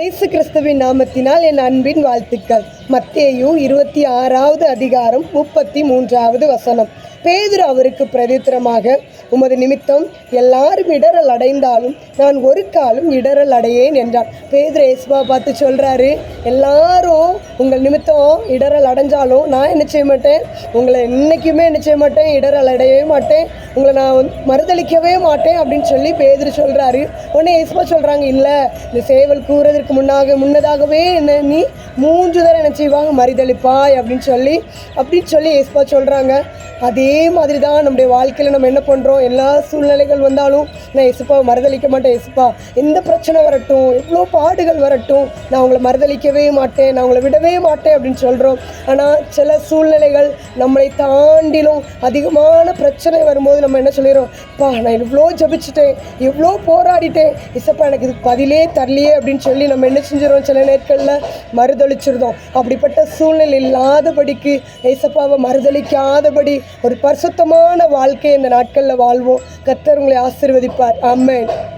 இயேசு கிறிஸ்துவின் நாமத்தினால் என் அன்பின் வாழ்த்துக்கள். மத்தேயு இருபத்தி ஆறாவது அதிகாரம் முப்பத்தி மூன்றாவது வசனம். பேதுரு அவருக்கு பிரதித்திரமாக உமது நிமித்தம் எல்லாரும் இடரல் அடைந்தாலும் நான் ஒரு காலும் இடரல் அடையேன் என்றான். பேதுரு இயேசுவா பார்த்து சொல்கிறாரு எல்லாரும் உங்கள் நிமித்தம் இடரல் அடைஞ்சாலும் நான் என்ன செய்ய மாட்டேன்? உங்களை என்றைக்குமே என்ன செய்ய மாட்டேன் இடரல் அடையவே மாட்டேன் உங்களை நான் வந்து மறுதளிக்கவே மாட்டேன் அப்படின்னு சொல்லி பேதுரு சொல்கிறாரு உடனே இயேசுவா சொல்கிறாங்க இல்லை இந்த சேவல் கூறுறதற்கு முன்னாக முன்னதாகவே என்ன நீ மூன்று தடவை என்ன செய்வாங்க மறுதளிப்பாய் அப்படின்னு சொல்லி அப்படின்னு சொல்லி இயேசுவா சொல்கிறாங்க அதே மாதிரி தான் நம்முடைய வாழ்க்கையில் நம்ம என்ன பண்ணுறோம் எல்லா சூழ்நிலைகள் வந்தாலும் நான் இயேசுப்பாவை மறுதளிக்க மாட்டேன் இசுப்பா எந்த பிரச்சனை வரட்டும் எவ்வளோ பாடுகள் வரட்டும். நான் உங்களை மறுதளிக்கவே மாட்டேன் நான் உங்களை விடவே மாட்டேன் அப்படின்னு சொல்கிறோம் ஆனால் சில சூழ்நிலைகள் நம்மளை தாண்டிலும் அதிகமான பிரச்சனை வரும்போது நம்ம என்ன சொல்லிடுறோம் பா நான் இவ்வளோ ஜபிச்சிட்டேன் இவ்வளோ போராடிட்டேன். இசப்பா எனக்கு இது பதிலே தரலையே அப்படின்னு சொல்லி நம்ம என்ன செஞ்சிடறோம் சில நேரங்களில் மறுதளிச்சிருந்தோம் அப்படிப்பட்ட சூழ்நிலை இல்லாதபடிக்கு ஏசப்பாவை மறுதளிக்காதபடி ஒரு பரிசுத்தமான வாழ்க்கையை இந்த நாட்களில் வாழ்வோம். கத்தர் உங்களை ஆசீர்வதிப்பார். But Amen.